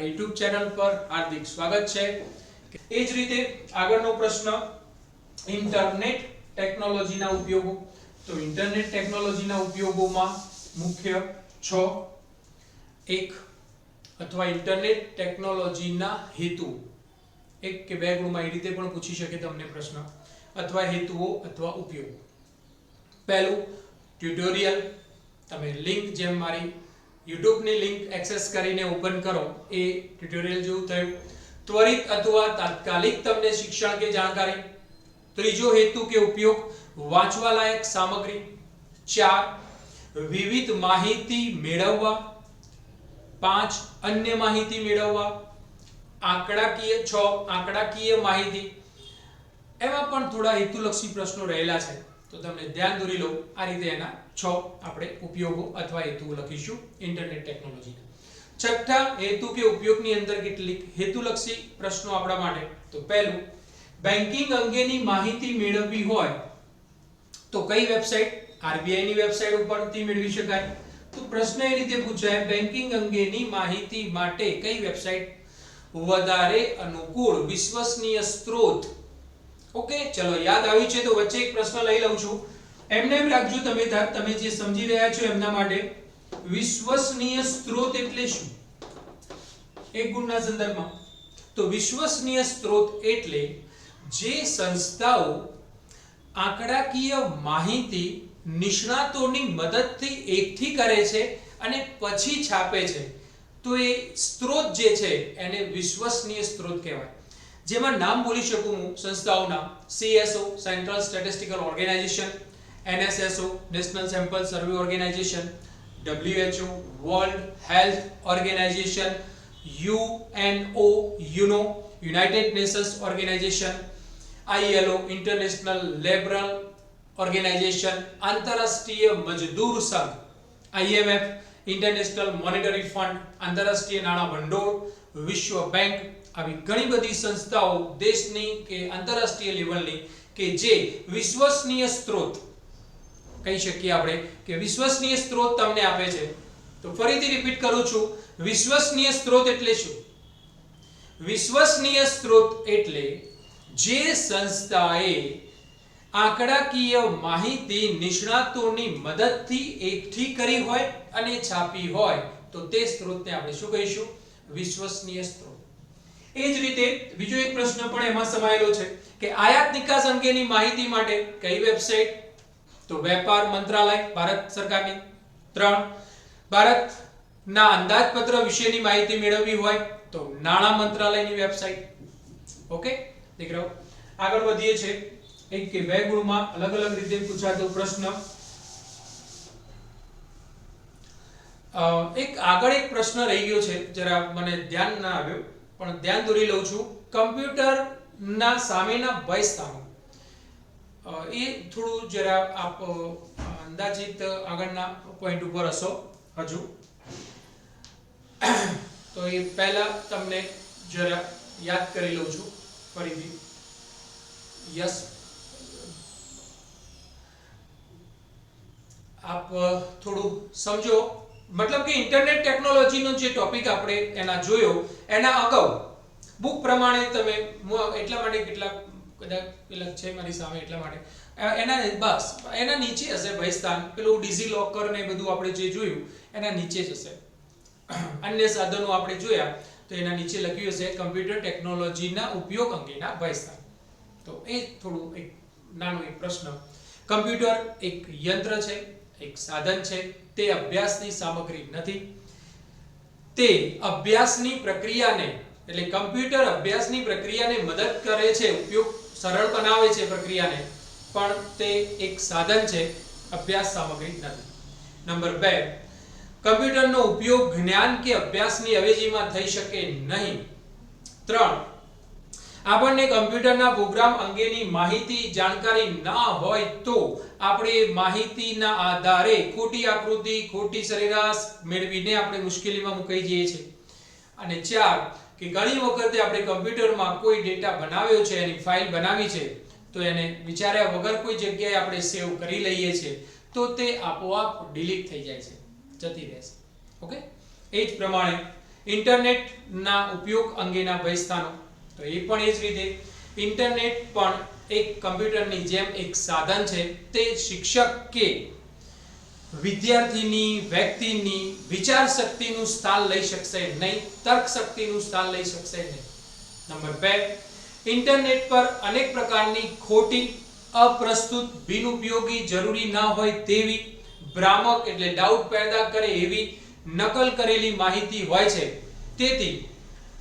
વિદ્યાર્થી મિત્રો આપ સૌનું મારી YouTube ચેનલ પર હાર્દિક સ્વાગત છે. એ જ રીતે આગળનો પ્રશ્ન, ઇન્ટરનેટ ટેકનોલોજીના ઉપયોગો. તો ઇન્ટરનેટ ટેકનોલોજીના ઉપયોગોમાં મુખ્ય છ. એક, અથવા ઇન્ટરનેટ ટેકનોલોજીના હેતુ. એક કે બે ગુણમાં એ રીતે પણ પૂછી શકે તમને પ્રશ્ન. અથવા હેતુઓ અથવા ઉપયોગો. પહેલું, ટ્યુટોરિયલ. તમે લિંક જેમ મારી યુટ્યુબની લિંક એક્સેસ કરીને ઓપન કરો. એ ટ્યુટોરિયલ જેવું થયું. ત્વરિત અથવા તાત્કાલિક તમને શિક્ષણ કે જાણકારી. ત્રીજો હેતુ કે ઉપયોગ વાંચવા લાયક સામગ્રી. ચાર, વિવિધ માહિતી મેળવવા. પાંચ, અન્ય માહિતી મેળવવા. આંકડાકીય છ, આંકડાકીય માહિતી. એમાં પણ થોડા હેતુલક્ષી પ્રશ્નો રહેલા છે. તો તમને ધ્યાન દોરી લો આ રીતે એના છ આપણે ઉપયોગો અથવા હેતુઓ લખીશું ઇન્ટરનેટ ટેકનોલોજીના. છઠ્ઠા હેતુ કે ઉપયોગની અંદર કેટલીક હેતુલક્ષી પ્રશ્નો આપણા માટે. તો પહેલું બેન્કિંગ અંગેની માહિતી મેળવવી હોય તો કઈ વેબસાઇટ? આરબીઆઈ ની વેબસાઇટ ઉપરથી મેળવી શકાય. તો પ્રશ્ન એ રીતે પૂછાય બેન્કિંગ અંગેની માહિતી માટે કઈ વેબસાઇટ? વધારે અનુકૂળ, વિશ્વસનીય સ્ત્રોત ઓકે, ચલો, યાદ આવ્યું છે તો વચ્ચે એક પ્રશ્ન લઈ લઉં છું. એમને એમ રાખજો, તમે તમે જે સમજી રહ્યા છો એમના માટે, વિશ્વસનીય સ્ત્રોત એટલે શું? એક ગુણના સંદર્ભમાં. તો વિશ્વસનીય સ્ત્રોત એટલે જે સંસ્થાઓ આંકડાકીય માહિતી નિષ્ણાતોની મદદથી એકઠી કરે છે અને પછી છાપે છે. તો એ સ્ત્રોત જે છે, એને વિશ્વસનીય સ્ત્રોત કહેવાય. જેમાં નામ બોલી શકું હું સંસ્થાઓના CSO central statistical organisation NSSO national sample survey organisation WHO world health organisation UNO UNO united nations organisation ILO international labour organisation આંતરરાષ્ટ્રીય મજદૂર સંઘ IMF ઇન્ટરનેશનલ મોનેટરી ફંડ આંતરરાષ્ટ્રીય નાણાં ભંડોળ, વિશ્વ બેંક આવી ઘણી બધી સંસ્થાઓ દેશની કે આંતરરાષ્ટ્રીય લેવલની કે જે વિશ્વસનીય સ્ત્રોત, કહી શકીએ આપણે કે વિશ્વસનીય સ્ત્રોત તમને આપે છે. તો ફરીથી રિપીટ કરું છું, વિશ્વસનીય સ્ત્રોત એટલે શું? વિશ્વસનીય સ્ત્રોત એટલે જે સંસ્થાએ આંકડાકીય માહિતી નિષ્ણાતોની મદદથી એકઠી કરી હોય અને છાપી હોય, તો તે સ્ત્રોતને આપણે શું કહીશું? વિશ્વસનીય સ્ત્રોત. એ જ રીતે બીજો એક પ્રશ્ન પણ એમાં સમાયેલો છે કે આયાત નિકાસ અંગેની માહિતી માટે કઈ વેબસાઇટ? તો વેપાર મંત્રાલય, ભારત સરકારની. ત્રણ, ભારતના અંદાજપત્ર વિશેની માહિતી મેળવવી હોય, તો નાણાં મંત્રાલયની વેબસાઇટ. ઓકે? દીકરાઓ, આગળ વધીએ છે એક કે બે ગુણમાં અલગ અલગ રીતે પૂછાતો પ્રશ્ન. એક આગળ એક પ્રશ્ન રહી ગયો છે, જરા મને ધ્યાન ના આવ્યું, પણ ધ્યાન દોરી લઉં છું. કમ્પ્યુટરના સામેના ભય સ્થાનો એ થોડું જરા આપ અંદાજિત આગળના પોઈન્ટ ઉપર હશો, હજુ. તો એ પહેલા તમને જરા યાદ કરી લઉં છું, ફરીથી. યસ આપ થોડું સમજો. મતલબ કે ઇન્ટરનેટ ટેકનોલોજીનો જે ટોપિક આપણે એના જોયો, એના અગાઉ બુક પ્રમાણે તમે એટલા માટે કેટલાક, કદાચ પેલા છે મારી સામે એટલા માટે. એના બસ, એના નીચે હશે ભયસ્થાન પેલું ડીઝી લોકર ને બધું આપણે જે જોયું, એના નીચે જ હશે. અન્ય સાધનો આપણે જોયા, તો એના નીચે લખ્યું હશે કમ્પ્યુટર ટેકનોલોજીના ઉપયોગ અંગેના ભયસ્થાન તો એ થોડું એક નાનો એક પ્રશ્ન. કમ્પ્યુટર એક યંત્ર છે. એક સાધન છે. તે અભ્યાસની સામગ્રી નથી. તે અભ્યાસની પ્રક્રિયાને, એટલે કમ્પ્યુટર અભ્યાસની પ્રક્રિયાને મદદ કરે છે, ઉપયોગ સરળ બનાવે છે પ્રક્રિયાને, પણ તે એક સાધન છે, અભ્યાસ સામગ્રી નથી. નંબર બે, કમ્પ્યુટરનો ઉપયોગ જ્ઞાન કે અભ્યાસની અવેજીમાં થઈ શકે નહીં. ત્રણ આપણને કમ્પ્યુટરના પ્રોગ્રામ અંગેની માહિતી, જાણકારી ના હોય તો આપણે માહિતીના આધારે ખોટી આકૃતિ, ખોટી સરેરાશ મેળવીને આપણે મુશ્કેલીમાં મુકાઈ જઈએ છીએ. અને ચાર, કે ઘણી વખતે આપણે કમ્પ્યુટરમાં કોઈ ડેટા બનાવ્યો છે, એની ફાઇલ બનાવી છે, તો એને વિચાર્યા વગર કોઈ જગ્યાએ આપણે સેવ કરી લઈએ છીએ, તો તે આપોઆપ ડિલીટ થઈ જાય છે, જતી રહેશે ઓકે? એ જ પ્રમાણે ઇન્ટરનેટના ઉપયોગ અંગેના ભયસ્થાનો. તો એ પણ એ જ રીતે ઇન્ટરનેટ પણ એક કમ્પ્યુટરની જેમ એક સાધન છે. તે શિક્ષક કે વિદ્યાર્થીની, વ્યક્તિની વિચાર શક્તિનું સ્થાન લઈ શકશે નહીં, તર્ક શક્તિનું સ્થાન લઈ શકશે નહીં. નંબર બે, ઇન્ટરનેટ પર અનેક પ્રકારની ખોટી, અપ્રસ્તુત, બિનઉપયોગી જરૂરી ના હોય તેવી ભ્રામક એટલે ડાઉટ પેદા કરે એવી નકલ કરેલી માહિતી હોય છે. તેથી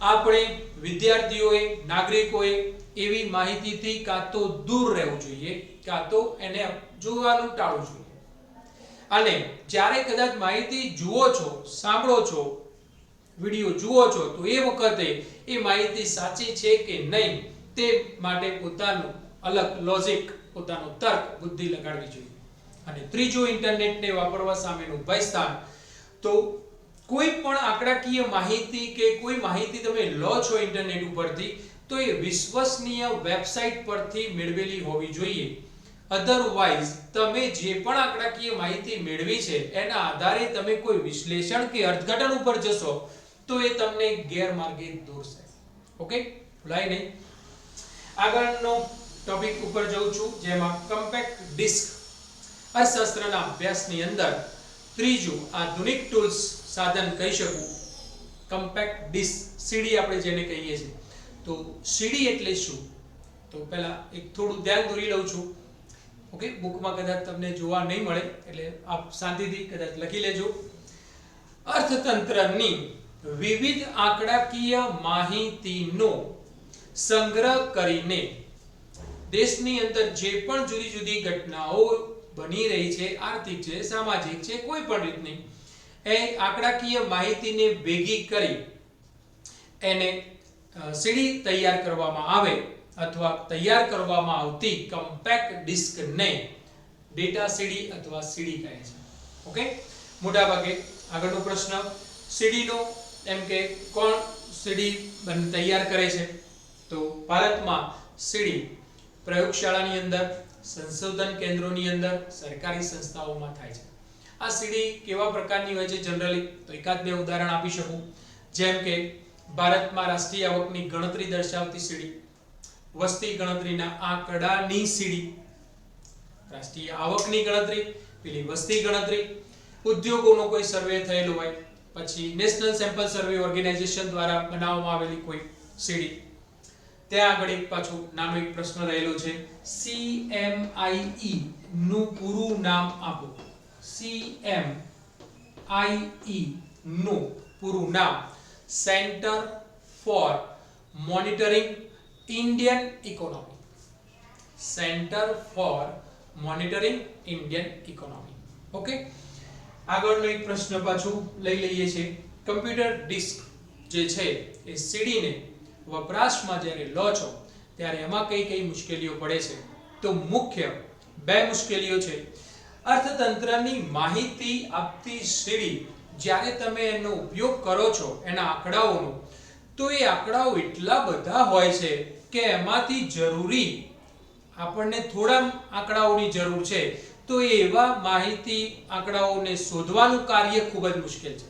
આપણે વિદ્યાર્થીઓએ, નાગરિકોએ એવી માહિતીથી કાં તો દૂર રહેવું જોઈએ, કાં તો એને જોવાનું ટાળવું જોઈએ. અને જ્યારે કદાચ માહિતી જુઓ છો, સાંભળો છો, વીડિયો જુઓ છો, તો એ વખતે એ માહિતી સાચી છે કે નહીં, તે માટે પોતાનું અલગ લોજિક પોતાનો તર્ક, બુદ્ધિ લગાડવી જોઈએ. અને ત્રીજું ઇન્ટરનેટને વાપરવા સામેનું ભયસ્થાન તો કોઈ પણ આંકડાકીય માહિતી કે કોઈ માહિતી તમે લો છો ઇન્ટરનેટ ઉપરથી, તો એ વિશ્વસનીય વેબસાઇટ પરથી મેળવેલી હોવી જોઈએ. અધરવાઇઝ તમે જે પણ આંકડાકીય માહિતી મેળવી છે, એના આધારે તમે કોઈ વિશ્લેષણ કે અર્થઘટન ઉપર જશો, તો એ તમને ગેરમાર્ગે દોરશે ઓકે? ભૂલાય નહીં. આગળનો ટોપિક ઉપર જઉં છું, જેમાં કમ્પેક્ટ ડિસ્ક અર્થશાસ્ત્રના અભ્યાસની અંદર ત્રીજું, આધુનિક ટૂલ્સ સાધન કહી શકું. કમ્પેક્ટ ડિસ્ક સીડી આપણે જેને કહીએ છીએ. તો સીડી એટલે શું? તો પહેલા એક થોડું ધ્યાન દોરી લઉં છું. ઓકે, બુકમાં કદાચ તમને જોવા નહીં મળે, એટલે આપ શાંતિથી કદાચ લખી લેજો. અર્થતંત્રની વિવિધ આંકડાકીય માહિતીનો સંગ્રહ કરીને દેશની અંદર જે પણ જુદી જુદી ઘટનાઓ બની રહી છે, આર્થિક છે, સામાજિક છે, કોઈ પણ રીતની. એ આંકડાકીય માહિતીને ભેગી કરી એને સીડી તૈયાર કરવામાં આવે અથવા તૈયાર કરવામાં આવતી કમ્પેક્ટ ડિસ્કને ડેટા સીડી અથવા સીડી કહે છે. ઓકે મોટા ભાગે આગળનો પ્રશ્ન, સીડીનો એમ કે કોણ સીડી તૈયાર કરે છે? તો ભારતમાં સીડી પ્રયોગશાળાની અંદર સંશોધન કેન્દ્રોની અંદર સરકારી સંસ્થાઓમાં થાય છે. આ સીડી કેવા પ્રકારની હોય છે જનરલી? તો એકાદ બે ઉદાહરણ આપી શકું. જેમ કે, ભારતમાં રાષ્ટ્રીય આવકની ગણતરી દર્શાવતી સીડી, વસ્તી ગણતરીના આંકડાની સીડી, રાષ્ટ્રીય આવકની ગણતરી, પેલી વસ્તી ગણતરી, ઉદ્યોગોનો કોઈ સર્વે થયેલો હોય, પછી નેશનલ સેમ્પલ સર્વે ઓર્ગેનાઇઝેશન દ્વારા બનાવવામાં આવેલી કોઈ સીડી. ત્યાં આગળ એક પાછું નાનો એક પ્રશ્ન રહેલો છે. CMIE નું પૂરું નામ આપો. CMIE નું પૂરું નામ. Centre for monitoring Indian economy centre for monitoring Indian economy okay આગળનો એક પ્રશ્ન પાછું લઈ લઈએ છીએ. કમ્પ્યુટર ડિસ્ક જે છે એ સીડીને વપરાશમાં જ્યારે લો છો, ત્યારે એમાં કઈ કઈ મુશ્કેલીઓ પડે છે? તો મુખ્ય બે મુશ્કેલીઓ છે. અર્થતંત્રની માહિતી આપતી સીડી જ્યારે તમે એનો ઉપયોગ કરો છો, એના આંકડાઓનો, તો એ આંકડાઓ એટલા બધા હોય છે કે એમાંથી જરૂરી આપણને થોડા આંકડાઓની જરૂર છે. તો એવા માહિતી આંકડાઓને શોધવાનું કાર્ય ખૂબ જ મુશ્કેલ છે.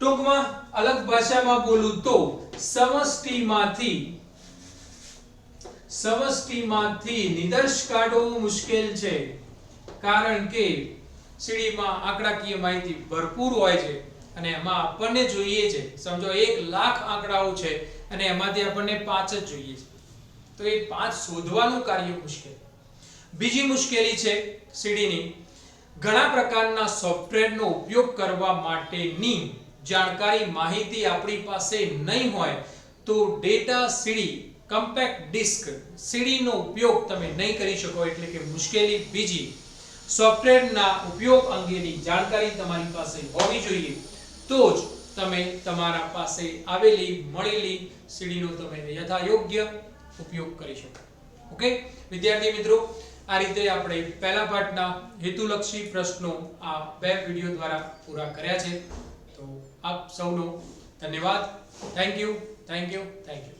ટૂંકમાં અલગ ભાષામાં બોલું તો સમષ્ટિમાંથી સમષ્ટિમાંથી નિદર્શ કાઢવું મુશ્કેલ છે. કારણ કે સીડીમાં આંકડાકીય માહિતી ભરપૂર હોય છે અને એમાં આપણને જોઈએ છે. સમજો, એક લાખ આંકડાઓ છે અને એમાંથી આપણને પાંચ જ જોઈએ છે. તો એ પાંચ શોધવાનું કાર્ય મુશ્કેલ. બીજી મુશ્કેલી છે સીડીની. ઘણા પ્રકારના સોફ્ટવેરનો ઉપયોગ કરવા માટેની જાણકારી, માહિતી આપણી પાસે નહીં હોય તો ડેટા સીડી, કમ્પેક્ટ ડિસ્ક સીડીનો ઉપયોગ તમે નહીં કરી શકો, એટલે કે મુશ્કેલી બીજી. સોફ્ટવેરના ઉપયોગ અંગેની જાણકારી તમારી પાસે હોવી જોઈએ, તો જ તમે તમારા પાસે આવેલી, મળેલી સીડીનો તમે યથાયોગ્ય ઉપયોગ કરી શકો. ઓકે? વિદ્યાર્થી મિત્રો, આ રીતે આપણે પહેલા પાઠના હેતુલક્ષી પ્રશ્નો આ બે વિડિયો દ્વારા પૂરા કર્યા છે. તો આપ સૌનો ધન્યવાદ. Thank you thank you thank you